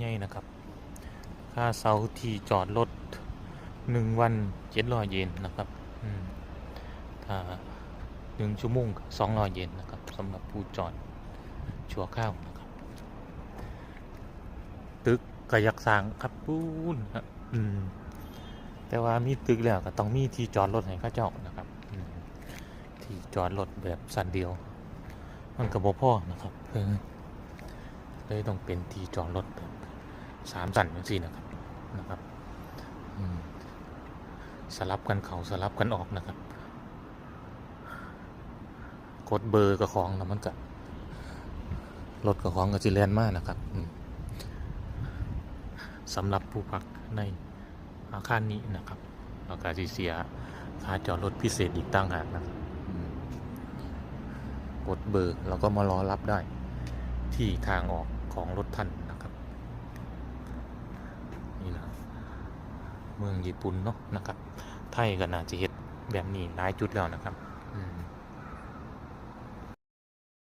ใหญ่นะครับ ค่าเสาที่จอดรถหนึ่งวันเจ็ดร้อยเยนนะครับถ้าหนึ่งชั่วโมงสองร้อยเยนนะครับสำหรับผู้จอดชั่วข้าวนะครับ ตึกกระยักสางครับปูนครับแต่ว่ามีตึกแล้วก็ต้องมีที่จอดรถให้ข้าเจ้านะครับที่จอดรถแบบสันเดียว มันก็บ่พอนะครับ เลยต้องเป็นที่จอดรถแบบสามสันจังซี่นะครับนะครับสลับกันเขาสลับกันออกนะครับ กดเบอร์กับของแล้วมันก็รถกับของก็สิแลนมากนะครับสำหรับผู้พักในอาคารนี้นะครับเราก็สิเสียค่าจอดรถพิเศษอีกต่างหากนะครับกดเบอร์แล้วก็มารอรับได้ที่ทางออก ของรถท่านนะครับนี่นะเมืองญี่ปุ่นเนาะนะครับ ไทยก็น่าจะเห็ดแบบนี้หลายจุดแล้วนะครับ